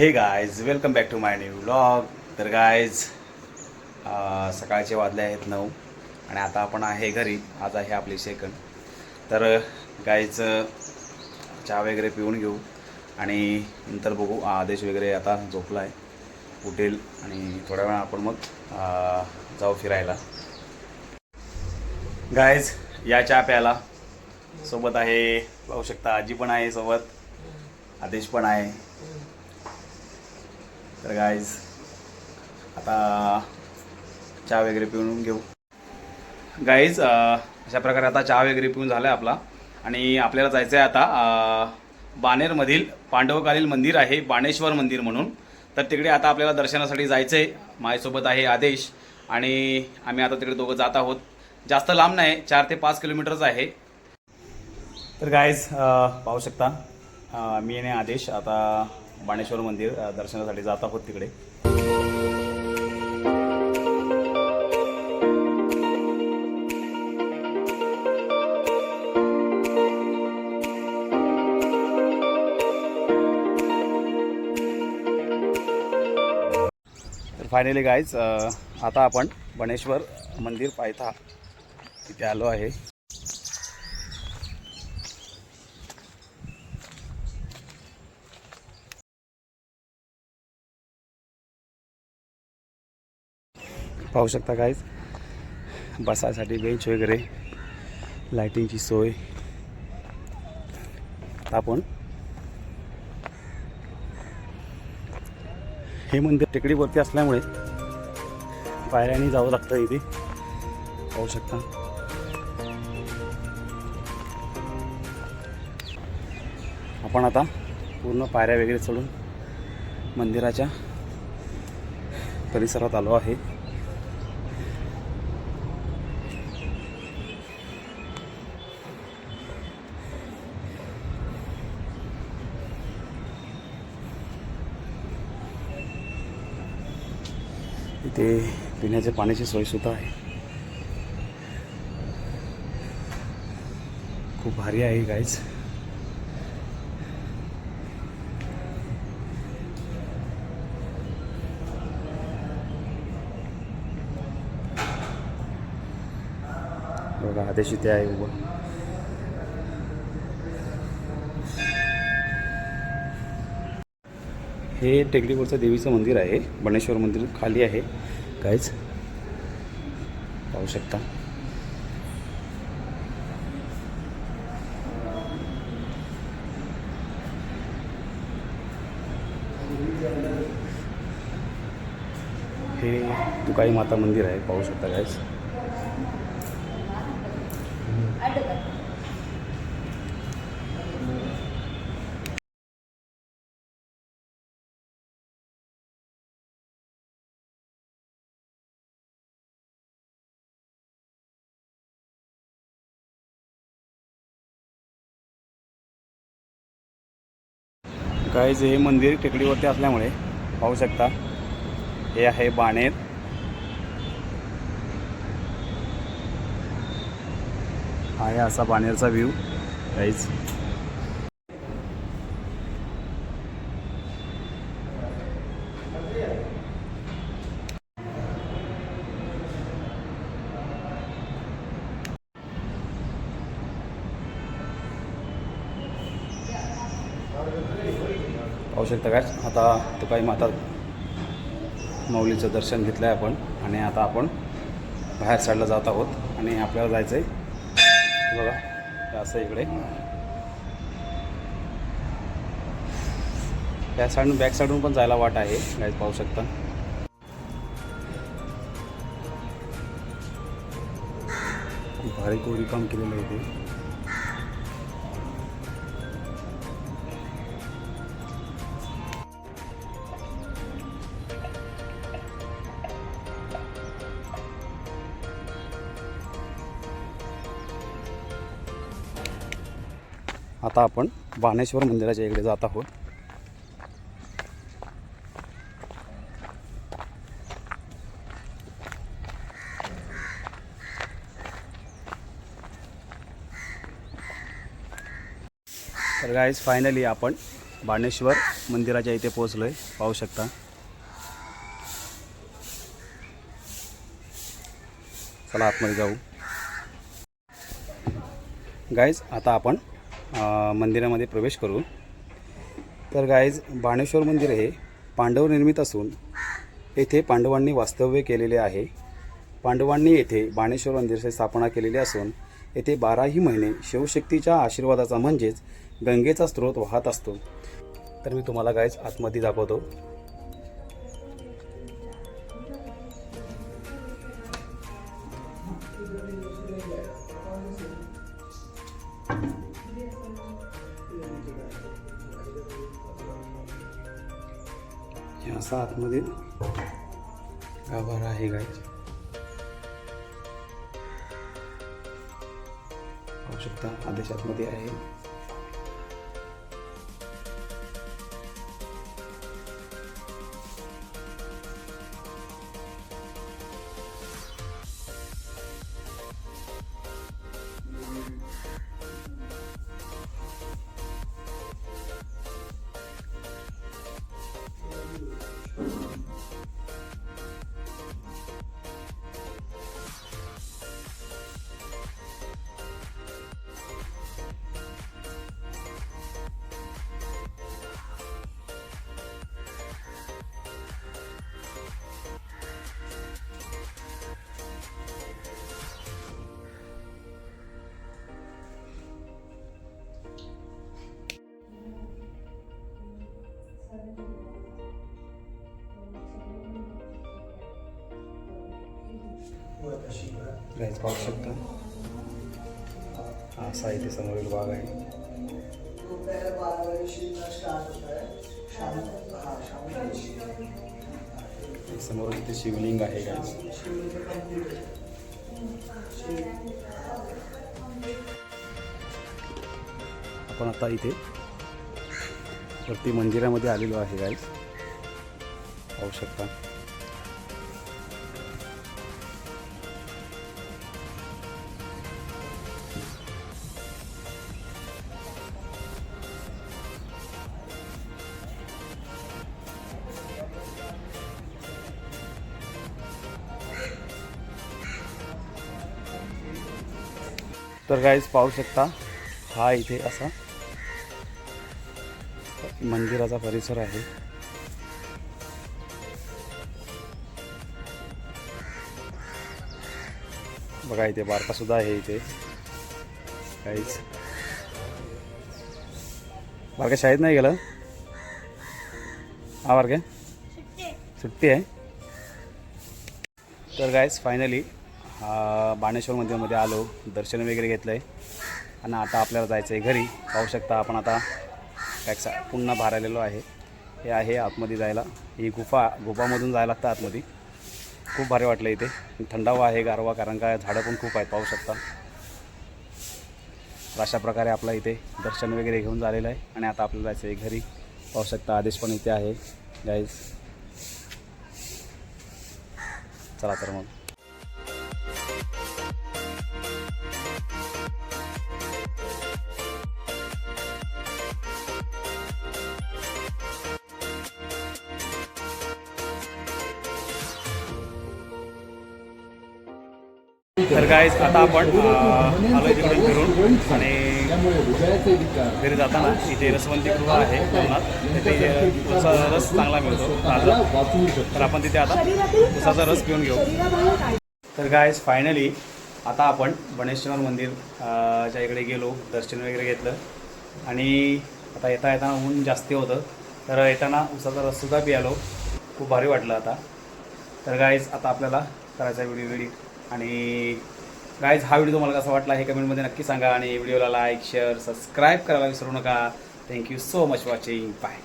Hey guys welcome back to my new vlog तर guys सकाळचे वाजले आहेत नऊ आणि आता आपण आहे घरी. आज आहे आपली सेकंड तर गायज चहा वगैरे पिऊन घेऊ आणि नंतर बघू. आदेश वगैरे आता झोपला आहे उठेल आणि थोड्या वेळा आपण मग जाऊ फिरायला. गायज या चहा प्यायला. सोबत आहे पाहू शकता आजी पण आहे सोबत. आदेश पण आहे. तर गायज आता चहा वगैरे पिऊन घेऊ. गाईज अशा प्रकारे आता चहा वगैरे पिऊन झाला आहे आपला. आणि आपल्याला जायचं आहे आता बाणेरमधील पांडवकालीन मंदिर आहे बाणेश्वर मंदिर म्हणून. तर तिकडे आता आपल्याला दर्शनासाठी जायचं आहे माझ्यासोबत आहे आदेश आणि आम्ही आता तिकडे दोघं जात आहोत. जास्त लांब नाही चार ते पाच किलोमीटरच आहे. तर गायज पाहू शकता मी आणि आदेश आता बाणेश्वर मंदिर दर्शनासाठी जात आहोत तिकडे. तर फायनली गाईज आता आपण बणेश्वर मंदिर पायथा तिथे आलो आहे. पाहू शकता काहीच बसायसाठी बेंच वगैरे लाईटिंगची सोय. आपण हे मंदिर टेकडीवरती असल्यामुळे पायऱ्याने जावं लागतं इथे. पाहू शकता. आपण आता पूर्ण पायऱ्या वगैरे चढून मंदिराच्या परिसरात आलो आहे. इथे पिण्याच्या पाण्याची सोयसुद्धा आहे. खूप भारी आहे गाईज बघा आदेश इथे आहे उभं. हे टेकडीवरचं देवीचं मंदिर आहे. बणेश्वर मंदिर खाली आहे. काहीच पाहू शकता. हे तुकाई माता मंदिर आहे. पाहू शकता काहीच गाईज हे मंदिर टेकडीवरती असल्यामुळे पाहू शकता. हे आहे बाणेर. आहे असा बाणेरचा व्ह्यू गाईज पाहू शकता काय आता तुकाई माता माऊलीचं दर्शन घेतलं आहे आपण आणि आता आपण बाहेर साईडला जात आहोत आणि आपल्याला जायचं आहे बघा असं इकडे. त्या साईडून बॅक साईडून पण जायला वाट आहे. गाईज पाहू शकता. खूप भारी कोरी काम केलेलं आहे ते. आता आपण बाणेश्वर मंदिराच्या इकडे जात आहोत. तर गाईज फायनली आपण बाणेश्वर मंदिराच्या इथे पोहोचलोय. आहे पाहू शकता. चला आतमध्ये जाऊ. गाईज आता आपण मंदिरामध्ये प्रवेश करू. तर गायज बाणेश्वर मंदिर हे पांडव निर्मित असून येथे पांडवांनी वास्तव्य केलेले आहे. पांडवांनी येथे बाणेश्वर मंदिराची स्थापना केलेली असून येथे बाराही महिने शिवशक्तीच्या आशीर्वादाचा म्हणजेच गंगेचा स्रोत वाहत असतो. तर मी तुम्हाला गायज आतमध्ये दाखवतो. हे असा आतमध्ये गाभारा आहे गाईज पाहू शकता आदेश आतमध्ये आहे. गाईज पाहू शकता. हा असा इथे समोरील भाग आहे. समोर इथे शिवलिंग आहे गाईज आपण आता इथे वरती मंदिरामध्ये आलेलो आहे गाईस पाहू शकता. तर गाईज पाहू शकता हा इथे असा मंदिराचा परिसर आहे. बघा इथे बारका सुद्धा आहे इथे. काहीच बारका शाळेत नाही गेलं? हा बारक्या? सुट्टी आहे. तर गायज फायनली बाणेश्वर मंदिरमध्ये आलो दर्शन वगैरे घेतलं आहे आणि आता आपल्याला जायचं आहे घरी. पाहू शकता आपण आता टॅक्सा पुन्हा भार आलेलो आहे. हे आहे आतमध्ये जायला. ही गुफा गुफामधून जायला लागतं आतमध्ये. खूप भारी वाटलं इथे. थंडावा आहे गारवा कारण का झाडं पण खूप आहेत पाहू शकता. अशा प्रकारे आपला इथे दर्शन वगैरे घेऊन झालेलं आहे. आणि आता आपल्याला जायचं आहे घरी. पाहू शकता आदेश पण इथे आहे. गाईज चला तर मग. तर गायज आता आपण अं, आलोय तिकडे फिरून आणि घरी जाताना इथे रसवंती गृह आहे कोकणात तिथे उसाचा रस चांगला मिळतो ताजा. तर आपण तिथे आता उसाचा रस पिऊन घेऊ. तर गायज फायनली आता आपण बनेश्वर मंदिर च्या इकडे गेलो दर्शन वगैरे घेतलं. आणि आता येता येताना ऊन जास्ती होतं. तर येताना उसाचा रससुद्धा पियालो. खूप भारी वाटलं आता. तर गाईज आता आपल्याला करायचा व्हिडिओ व्हिडिओ आणि गाईज हा व्हिडिओ तुम्हाला कसा वाटला हे कमेंटमध्ये नक्की सांगा आणि व्हिडिओला लाईक शेअर सबस्क्राईब करायला विसरू नका. Thank you so much watching bye